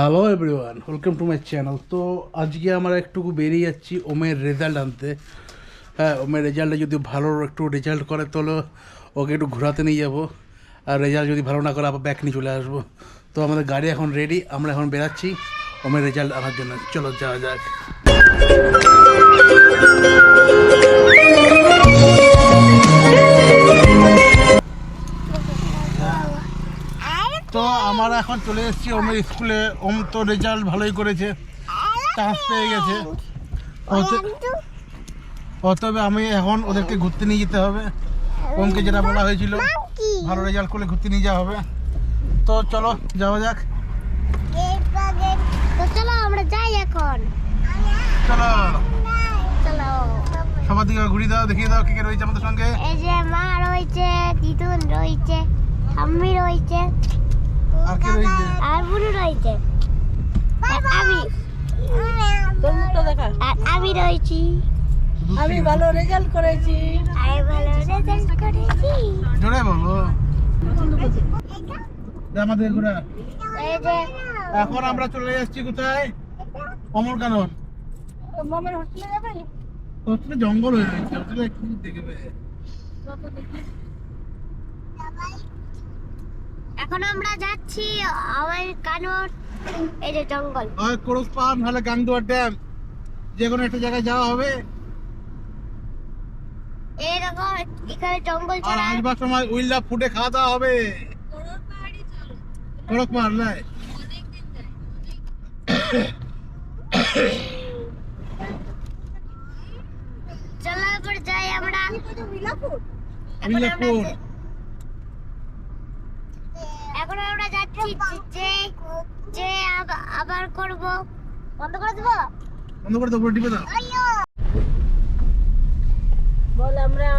Hello everyone welcome to my channel তো আজকে আমরা একটু বেরিয়ে যাচ্ছি ওমের রেজাল্ট আনতে। হ্যাঁ ওমের রেজাল্টে যদি ভালো একটু রেজাল্ট করে, তাহলে ওকে একটু ঘোরাতে নিয়ে যাব। আর রেজাল্ট যদি ভালো না করে, আবার ব্যাক নিয়ে চলে আসব। তো আমাদের গাড়ি এখন রেডি আমরা এখন বেরাচ্ছি ওমের রেজাল্ট আনার জন্য। চলো যাওয়া যাক। তো আমরা এখন চলে এসেছি ওমের স্কুলে। ওম তো রেজাল্ট ভালোই করেছে। চান্স পেয়ে গেছে। অত- অতএব আমি এখন ওদেরকে ঘুরতে নিয়ে যেতে হবে। ওমকে যেটা বলা হয়েছিল ভালো রেজাল্ট করলে ঘুরতে নিয়ে যাওয়া হবে। তো চলো যাওয়া যাক। চলো আমরা যাই এখন। চলো। চলো। সবার দিকে ঘুরিয়ে দাও দেখিয়ে দাও কে কে রয়েছে আমাদের সঙ্গে। এই যে মা রয়েছে দিদুন রয়েছে ঠাম্মি রয়েছে। আর কে আর আমি তোর মুখটা দেখা। আর আমি রয়েছি। আমি ভালো রেজাল্ট করেছি। আমি ভালো রেজাল্ট করেছি। জোরে বলো আমাদের ঘোরা এখন আমরা চলে এসেছি কোথায়? অমর কানন মামার হোস্টেলে যাবে? হোস্টেলে জঙ্গল হয়ে রয়েছে। হোস্টেলে একটু দেখবে এখন আমরা যাচ্ছি আমার কানর এই যে জঙ্গল। হয় কোরস পাহাড় নাহলে গাংদুয়ার ড্যাম। যে কোনো একটা জায়গায় যাওয়া হবে। এইরকম এখানে জঙ্গল আর ছাড়া আসবার সময় উইল্লা ফুটে খাওয়া দাওয়া হবে। করক পাহাড় নাই চলো এবার যাই আমরা। এখন উইল্লা ফুট যে- এখন আমরা যাচ্ছি যে যে আব- আবার করব। বন্ধ করে দেবো? বন্ধ করে দেবো টিপে দাও। বল আমরা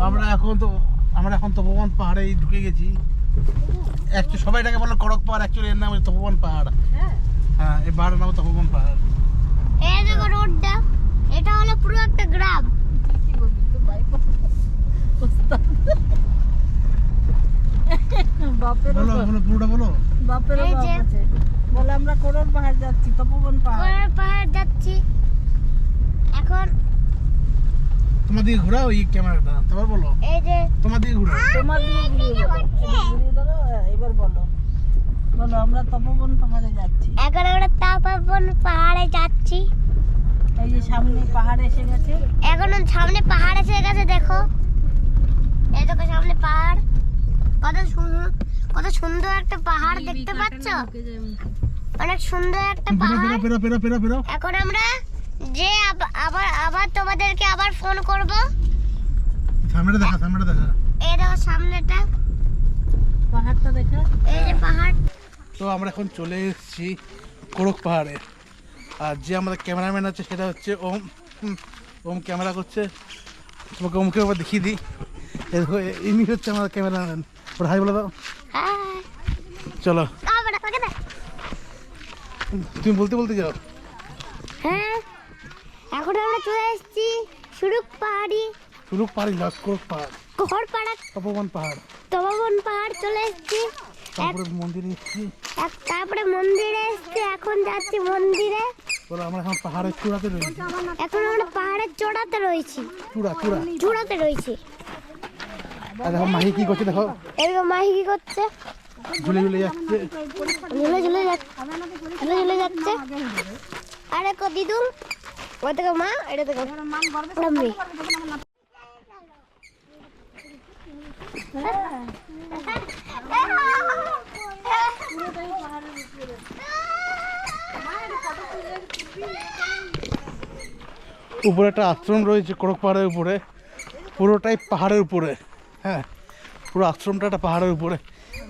আমরা এখন তো আমরা এখন তপবন পাহাড়ে ঢুকে গেছি। অ্যাকচুয়ালি সবাই এটাকে বলে করক পাহাড় অ্যাকচুয়ালি এর নাম তপবন পাহাড়। হ্যাঁ। হ্যাঁ এই পাহাড়ের নাম তপবন পাহাড়। এই দেখো রোডটা এটা হলো পুরো একটা গ্রাম। কি বলবি তো ভাই বাপের বলো বলো পুরোটা বলো। বাপের বাপ আছে। বলে আমরা করোর পাহাড় যাচ্ছি তপবন পাহাড়। কোরার পাহাড় যাচ্ছি। এখন তোমার দিকে ঘোরাও এই ক্যামেরাটা তারপর বলো। এই যে। তোমার দিকে ঘোরাও। তোমার দিকে এবার বলো। বলো আমরা তপবন পাহাড়ে যাচ্ছি। এখন আমরা তাপাবন পাহাড়ে যাচ্ছি। এই যে সামনে পাহাড় এসে গেছে। এখন সামনে পাহাড় এসে গেছে দেখো। এই দেখো সামনে পাহাড়। কত সুন্দর কত সুন্দর একটা পাহাড় দেখতে পাচ্ছ? অনেক সুন্দর একটা পাহাড়। পেরো পেরো পেরো পেরো পেরো এখন আমরা যে আব- আবার আবার তোমাদেরকে আবার ফোন করব। সামনেটা দেখা সামনেটা দেখা। এই দেখো সামনেটা। পাহাড়টা দেখা। এই যে পাহাড়। তো আমরা এখন চলে এসেছি কোরক পাহাড়ে। আর যে আমাদের ক্যামেরাম্যান আছে সেটা হচ্ছে ওম। ওম ক্যামেরা করছে। তোমাকে ওমকে একবার দেখিয়ে দিই। ইনি হচ্ছে আমাদের ক্যামেরাম্যান। ওরা হাই বলে দাও। চলো। তুমি বলতে বলতে যাও। হ্যাঁ এখন আমরা চলে এসেছি সুরুক পাহাড়ি। সুরুক পাহাড়ি লাস কোরক পাহাড়। কোহর পাড়া। তপবন পাহাড়। তপবন পাহাড় চলে এসেছি। তারপরে মন্দিরে এসেছি। তারপরে মন্দিরে এসেছি এখন যাচ্ছি মন্দিরে। বলো আমরা এখন পাহাড়ের চূড়াতে রয়েছি। এখন আমরা পাহাড়ের চূড়াতে রয়েছি। চূড়া চূড়া। চূড়াতে রয়েছি। আর দেখো মাহি কি করছে দেখো। এদিকে মাহি কি করছে। ঝুলে ঝুলে যাচ্ছে। ঝুলে ঝুলে যাচ্ছে। ঝুলে ঝুলে যাচ্ছে। আর দিদুন ওই থেকে মা এটা মাম্মি। উপরে একটা আশ্রম রয়েছে কোরক পাহাড়ের উপরে। পুরোটাই পাহাড়ের উপরে। হ্যাঁ পুরো আশ্রমটা একটা পাহাড়ের উপরে।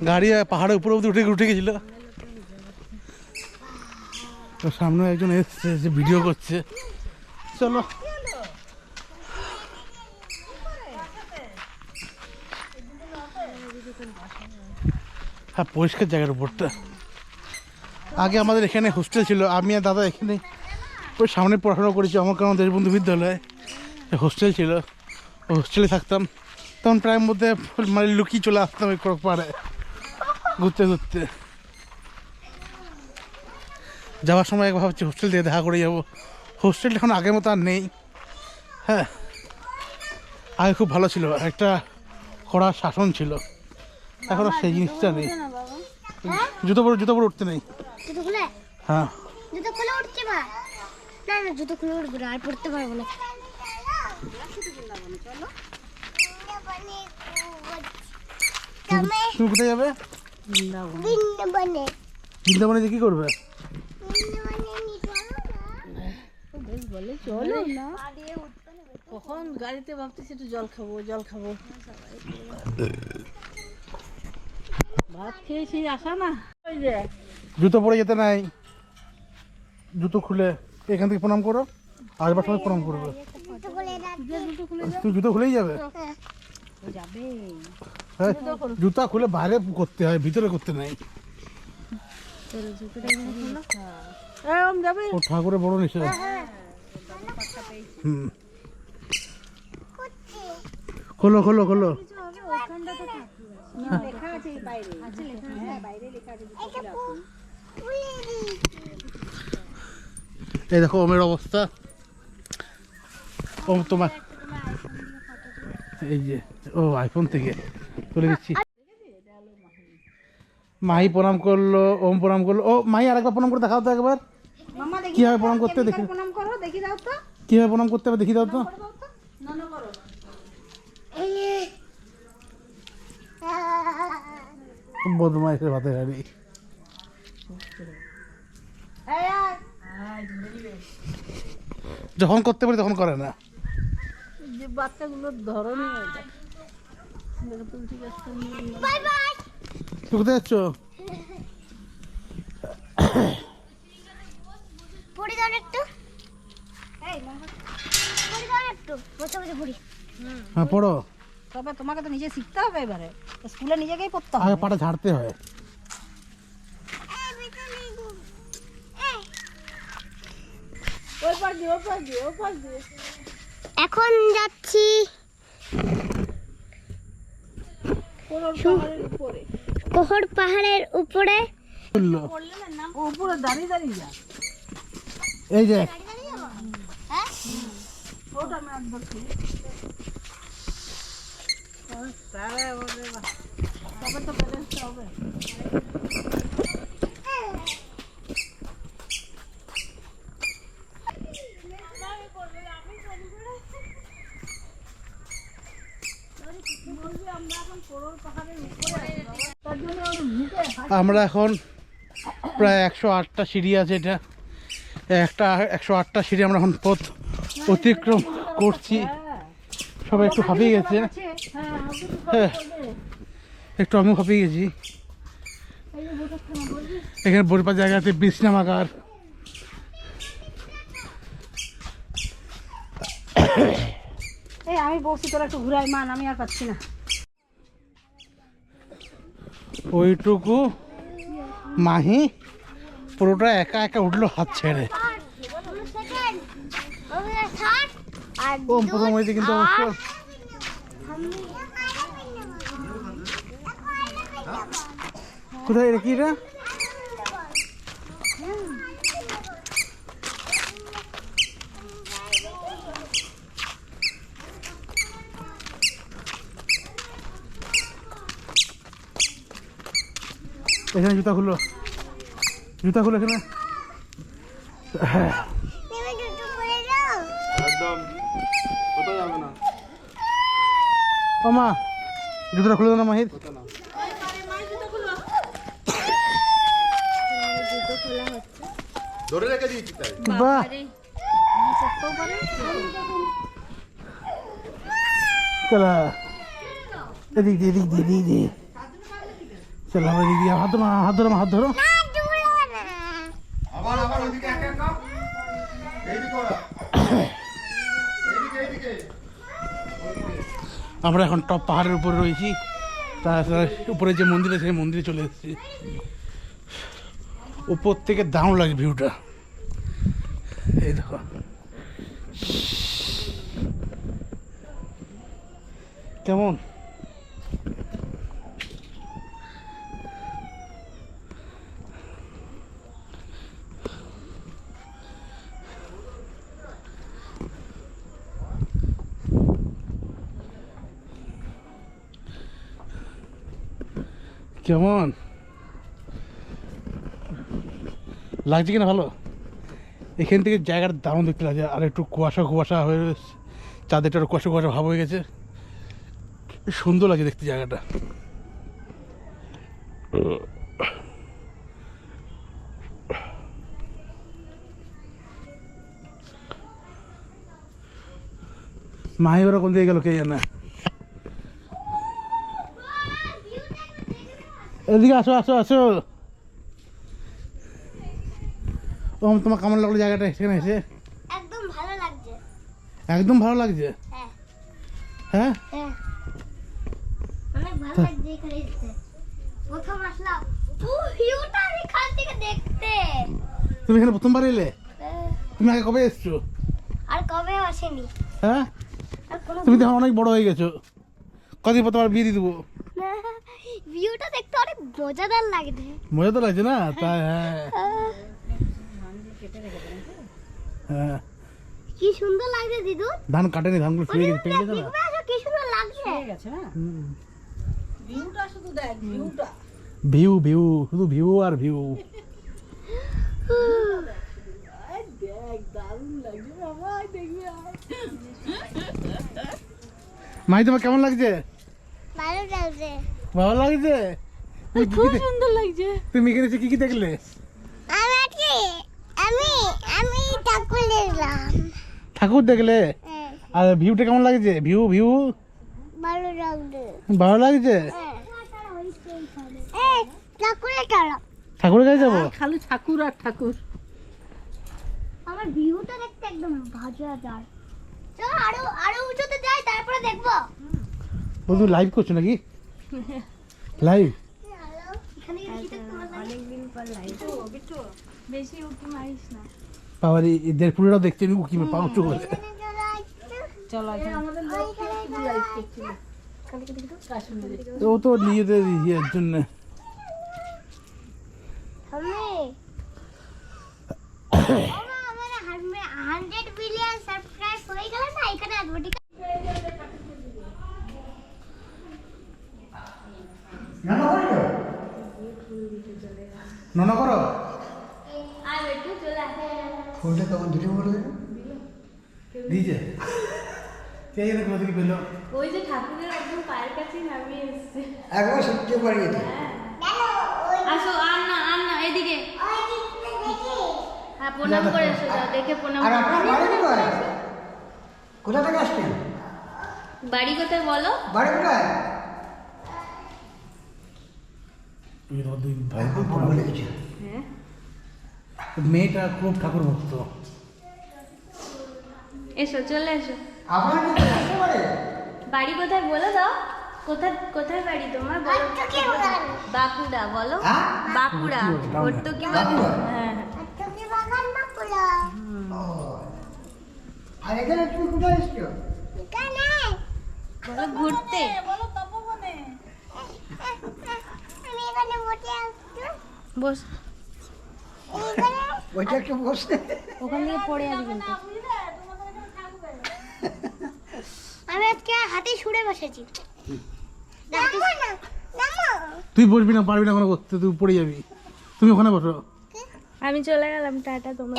গাড়ি পাহাড়ের উপরে অবধি উঠে উঠে গেছিল। তো সামনে একজন এসছে যে ভিডিও করছে। চলো। হ্যাঁ পরিষ্কার জায়গার উপরটা। আগে আমাদের এখানে হোস্টেল ছিল, আমি আর দাদা এখানে ওই সামনে পড়াশোনা করেছি আমার কারণ দেশবন্ধু বিদ্যালয়ে। হোস্টেল ছিল। হোস্টেলে থাকতাম। তখন প্রায় মধ্যে মানে লুকিয়ে চলে আসতাম ওই পাড়ে ঘুরতে ঘুরতে। যাওয়ার সময় একবার ভাবছি হোস্টেল দিয়ে দেখা করে যাব। হোস্টেলটা এখন আগের মতো আর নেই। হ্যাঁ। আগে খুব ভালো ছিল। একটা কড়া শাসন ছিল। এখন আর সেই জিনিসটা নেই। জুতো পরে জুতো পরে উঠতে নেই। হ্যাঁ। জুতো খুলে উঠছে না না জুতো খুলে উঠবে আর পড়তে পারব না। তুমি তুমি কোথায় যাবে? বৃন্দাবনে। বৃন্দাবনে কী করবে? বলে চলো না। কখন? গাড়িতে ভাবতেছি একটু জল খাব জল খাব। ভাত খেয়েছি আসা না। ওই যে। জুতো পরে যেতে নাই। জুতো খুলে এখান থেকে প্রণাম করো। আসবার সময় প্রণাম করবে। জুতো খুলেই যাবে যাবে? হ্যাঁ। জুতা খুলে বাইরে করতে হয় ভিতরে করতে নাই। এরকম ও ঠাকুরের বড় নিষেধ হুম। খোলো খোলো খোলো। এই দেখো ওমের অবস্থা। ওম তোমার এই যে। ও আইফোন থেকে তুলে দিচ্ছি। মাহি প্রণাম করল ওম প্রণাম করল। ও মাহি আরেকবার প্রণাম করে দেখাও তো একবার। কীভাবে প্রণাম করতে দেখি? কীভাবে প্রণাম করতে হবে দেখি দাও তো। বদমাইশের ভাতে হারি যখন করতে পারি তখন করে না। বাচ্চাগুলোর ধরনই কোথায় যাচ্ছ? পড়ি দাও একটু। পড়ি দাও একটু। বসে বসে পড়ি। হ্যাঁ পড়ো। তবে তোমাকে তো নিজে শিখতে হবে এবারে। স্কুলে নিজেকেই পড়তে হবে। পাটা ঝাড়তে হয়। এখন যাচ্ছি। কোহর পাহাড়ের উপরে। উপরে দাঁড়িয়ে দাঁড়িয়ে যা। এই যে। তবে তো হবে। আমরা এখন প্রায় একশো আটটা সিঁড়ি আছে এটা। একটা একশো আটটা সিঁড়ি আমরা এখন পথ অতিক্রম করছি। সবাই একটু হাঁপিয়ে গেছে। হ্যাঁ একটু আমিও হাঁপিয়ে গেছি। এখানে বসবার জায়গাতে বিশ্রামাগার এই আমি বসছি, তোরা একটু ঘুরাই, মান, আমি আর পাচ্ছি না। ওইটুকু মাহি পুরোটা একা একা উঠল হাত ছেড়ে। কিন্তু কোথায় এটা কি রে? এখানে জুতা খুলো। জুতা খুলো এখানে। হ্যাঁ ও মা জুতোটা খুলে দাও না মাহির। ধরে রেখে দিয়েছি তাই। বাহ। চলা। এদিক দিয়ে এদিক দিয়ে এদিক দিয়ে। চলো আমার দিয়ে হাত ধরো হাত ধরো হাত ধরো। না দুলো না। আবার আবার ওইদিকে এক এক নাও এইদিকে ওরা এইদিকে এইদিকে। আমরা এখন টপ পাহাড়ের উপরে রয়েছি। তাছাড়া উপরে যে মন্দির আছে সেই মন্দিরে চলে এসেছি। উপর থেকে দারুণ লাগে ভিউটা। এই দেখো। কেমন? কেমন? লাগছে কিনা ভালো? এখান থেকে জায়গার দারুণ দেখতে লাগছে। আর একটু কুয়াশা কুয়াশা হয়ে চাঁদেরটা একটু কুয়াশা কুয়াশা ভাব হয়ে গেছে। সুন্দর লাগছে দেখতে জায়গাটা। মাহি ওরা কোন দিকে গেল কে জানে? এদিকে আসো আসো আসো। ও তোমার কেমন লাগল জায়গাটা সেখানে এসে। একদম ভালো লাগছে। একদম ভালো লাগছে? হ্যাঁ। হ্যাঁ? হ্যাঁ। অনেক ভালো লাগছে এখানে এসে। প্রথম আসলাম। থেকে দেখতে। তুমি এখানে প্রথমবার এলে? হ্যাঁ, তুমি আগে কবে এসছো? আর কবে আসেনি? হ্যাঁ? তুমি তো অনেক বড় হয়ে গেছো। কদিন পর তোমার বিয়ে দিয়ে দেবো। ভিউটা দেখতে অনেক মজাদার লাগছে। মজা তো লাগছে না? তাই হ্যাঁ। হ্যাঁ। কি সুন্দর লাগছে দিদু। ধান কাটেনি ধানগুলো ফিরে গেছে পেয়ে গেছে না? কি সুন্দর লাগছে। হয়ে গেছে না? ভিউটা শুধু দেখ ভিউটা। ভিউ ভিউ শুধু ভিউ আর ভিউ। দেখ দারুণ লাগছে বাবা দেখবি আয়। মাই তোমার কেমন লাগছে? ভালো লাগছে। ভালো লাগছে? দে- সুন্দর লাগছে। তুমি এখানে এসে কি কি দেখলে? আমি আমি আমি ঠাকুর দেখলাম। ঠাকুর দেখলে? হ্যাঁ, আর ভিউটা কেমন লাগছে? ভিউ ভিউ ভালো লাগছে। ভালো লাগছে? এই ঠাকুরের চলো ঠাকুরের কাছে যাব? খালি ঠাকুর আর ঠাকুর। আমার ভিউটা দেখতে একদম মজাদার চলো আরও আরও উঁচুতে যাই তারপরে দেখব। তুমি লাইভ করছ নাকি? লাইভ এখানে কি দেখতে অনেকদিন পর লাইভ বেশি উঠি মারিস না বাবার এই দেড়পুরেরাও দেখছে উকি পা উঁচু করে চলো আমাদের লোক লাইভ করছিল কাশ্মীরে ও তো নিজেদের ইয়ের জন্য। আমি আমার হান্ড্রেড বিলিয়ন সাবস্ক্রাইব হয়ে গেল না, এখানে নন করো। ফোনটা তখন দিলে বলে দিয়েছে। কে জানে কোথা থেকে পেল। ওই যে ঠাকুরের একদম পায়ের কাছেই নামিয়ে এসছে একবার সত্যি পারি যেত আসো আর না আর না এদিকে। হ্যাঁ প্রণাম করে এসো দেখে প্রণাম আর করে আপনার বাড়ি কোথায়? কোথা থেকে আসছেন? বাড়ি কোথায় বলো? বাড়ি কোথায় এই তোমার দুই ভাই আমার বলে গেছে হ্যাঁ মেয়েটা খুব ঠাকুর ভক্ত এসো চলে এসো। বাড়ি কোথায় বলে দাও? কোথায় কোথায় বাড়ি তোমার? বলো। আচ্ছা বাঁকুড়া বলো। হ্যাঁ? বাঁকুড়া? হ্যাঁ আচ্ছা কি বাগান না পুরো ও আর এখানে তুমি কোথায় এসছো? এখানে। বলো ঘুরতে। বলো তপবনে। বসে আছি বস। ওইটা একটু বসতে ওখান থেকে পড়ে যাবে কিন্তু। আমি আজকে হাতে ছুড়ে বসেছি। নামো তুই বসবি না পারবি না কোনো করতে তুই পড়ে যাবি। তুমি ওখানে বসো। আমি চলে গেলাম টাটা তোমরা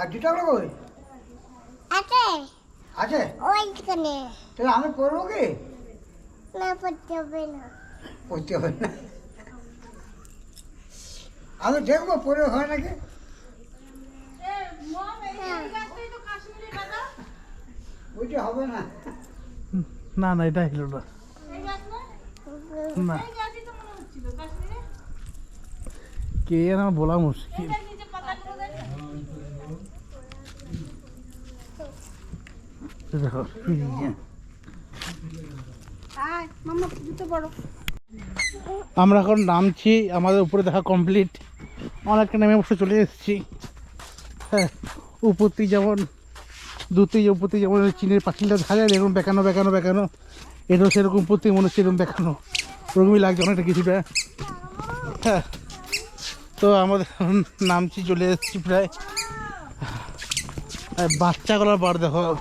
আর দুটা কই? আছে। আছে? ওইখানে। তাহলে আমি পড়ব কি? না পড়তে হবে না। পড়তে হবে না। আমি দেখব পড়ে হয় নাকি? ওইটা হবে না। না না এটা হলো না। না। কে না বলা মুশকিল দেখো ইয়ে। মামা দিতে পারো আমরা এখন নামছি, আমাদের উপরে দেখা কমপ্লিট অনেকটা নেমে বসে চলে এসেছি। হ্যাঁ উপর যেমন, দূর থেকে উপর যেমন চীনের পাখিটা দেখা যায়, এরকম বেঁকানো বেঁকানো বেঁকানো। এটাও সেরকম উপর মনে হচ্ছে এরকম বেঁকানো। ওরকমই লাগছে অনেকটা কিছুটা হ্যাঁ। তো আমাদের নামছি, চলে এসেছি প্রায়। আর বাচ্চাগুলোর বার দেখো।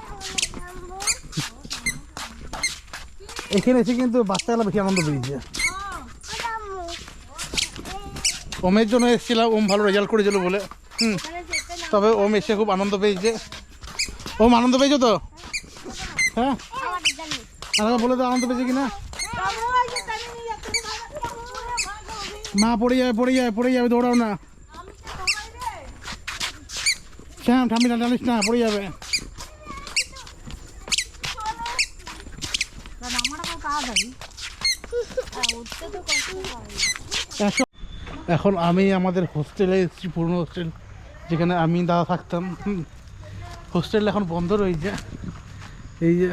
এখানে এসে কিন্তু বাচ্চাগুলো বেশি আনন্দ পেয়েছে। ওমের জন্য এসেছিলাম, ওম ভালো রেজাল্ট করেছিল বলে। হুম, তবে ওম এসে খুব আনন্দ পেয়েছে। ওম আনন্দ পেয়েছ তো? হ্যাঁ? আর বলে তো আনন্দ পেয়েছে কিনা? মা, পড়ে যাবে পড়ে যাবে পড়ে যাবে, দৌড়াও না। শ্যাম, ঠাম্মি, না না, পড়ে যাবে এখন- এখন আমি আমাদের হোস্টেলে এসেছি পুরনো হোস্টেল যেখানে আমি দাদা থাকতাম হোস্টেল এখন বন্ধ রয়েছে। এই যে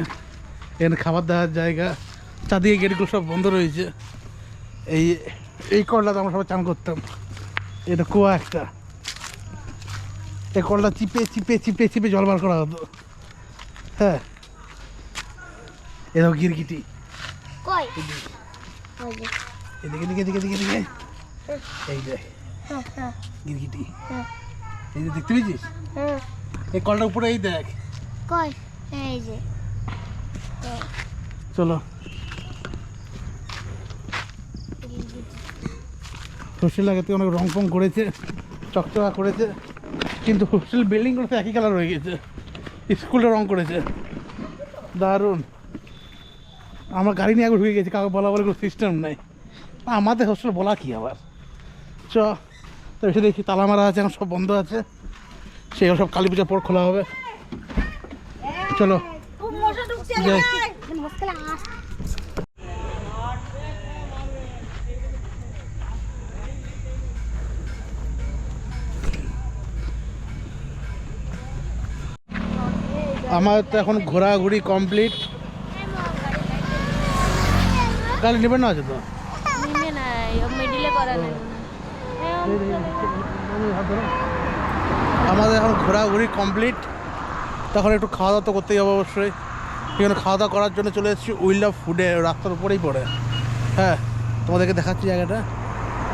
এখানে খাবার দেওয়ার জায়গা চারদিকে গেটগুলো সব বন্ধ রয়েছে। এই এই কলটাতে আমরা সবাই চান করতাম। এটা কুয়া একটা। এই কলটা চিপে চিপে চিপে চিপে জল বার করা হতো। হ্যাঁ। এরকম গিরগিটি। এদিকে এদিকে এদিকে এদিকে। এই যে হ্যাঁ হ্যাঁ। গিরগিটি। হ্যাঁ। এই যে দেখতে পেয়েছিস? হ্যাঁ। এই কলটার উপরে এই দেখ। কই এই যে। চলো। হোস্টেল আগে থেকে অনেক রং ফং করেছে চকচকা করেছে কিন্তু হোস্টেল বিল্ডিংগুলো তো একই কালার হয়ে গেছে। স্কুলটা রং করেছে। দারুণ। আমার গাড়ি নিয়ে একবার ঢুকে গেছে কাউকে বলা বলে কোনো সিস্টেম নাই। আমাদের হোস্টেল বলা কি আবার? চ। তো এসে দেখি তালা মারা আছে এখন সব বন্ধ আছে। সেগুলো সব কালী পূজার পর খোলা হবে। চলো। যাই। আমার তো এখন ঘোরাঘুরি কমপ্লিট। গাড়ি নেবেন না আছে তো? মিডিলে করা আমাদের এখন ঘোরাঘুরি কমপ্লিট তখন একটু খাওয়া দাওয়া তো করতেই হবে অবশ্যই। এখানে খাওয়া দাওয়া করার জন্য চলে এসেছি উইল অফ ফুডে রাস্তার উপরেই পড়ে। হ্যাঁ তোমাদেরকে দেখাচ্ছি জায়গাটা।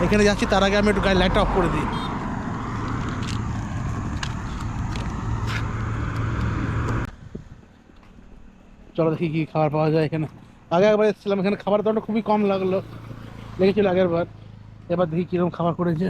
এখানে যাচ্ছি, তার আগে আমি একটু গাড়ি লাইটটা অফ করে দিই। চলো দেখি কি খাবার পাওয়া যায় এখানে। আগে একবার এসেছিলাম, এখানে খাবার দাওয়াটা খুবই কম লাগল। লেগেছিল আগের বার। এবার দেখি কীরকম খাবার করেছে।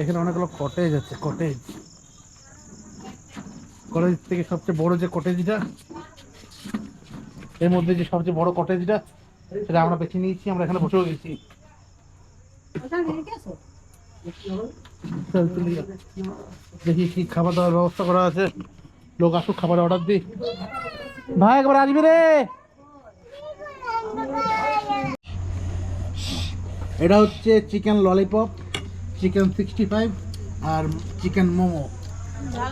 এখানে অনেকগুলো কটেজ আছে কটেজ কলেজ থেকে সবচেয়ে বড় যে কটেজটা এর মধ্যে যে সবচেয়ে বড় কটেজটা সেটা আমরা বেছে নিয়েছি, আমরা এখানে বসেও গেছি। দেখি কি খাবার দাবার ব্যবস্থা করা আছে। লোক আসুক খাবার অর্ডার দিই। ভাই একবার আসবি রে। এটা হচ্ছে chicken lollipop chicken sixty five আর চিকেন মোমো।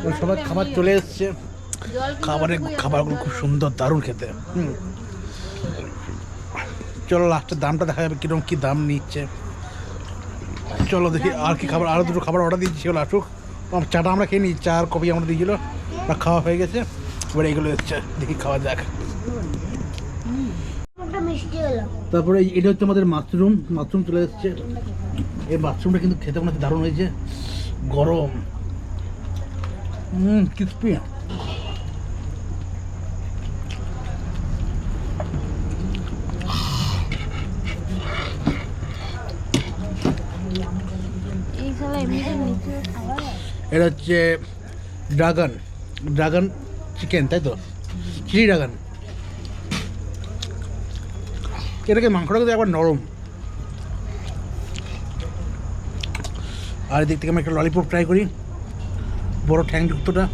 ওই সবাই খাবার চলে এসছে। খাবারের খাবারগুলো খুব সুন্দর দারুণ খেতে। হুম। চলো লাস্টের দামটা দেখা যাবে কীরকম কি দাম নিচ্ছে। চলো দেখি আর কি খাবার আরও দুটো খাবার অর্ডার দিয়েছি সেগুলো আসুক। চাটা আমরা খেয়ে নিই চা আর কফি আমরা দিয়েছিলো আর খাওয়া হয়ে গেছে। এবার এগুলো এসছে দেখি খাওয়া যাক। তারপরে এই- এটা হচ্ছে আমাদের মাশরুম মাশরুম চলে এসছে। এই মাশরুমটা কিন্তু খেতে মনে হচ্ছে দারুণ হয়েছে। গরম। হুম ক্রিসপি এটা হচ্ছে ড্রাগন ড্রাগন চিকেন তাই তো? চিলি ড্রাগন এটাকে মাংসটা কিন্তু একবার নরম। আর এদিক থেকে আমি একটা ললিপপ ট্রাই করি। বড় ঠ্যাংযুক্তটা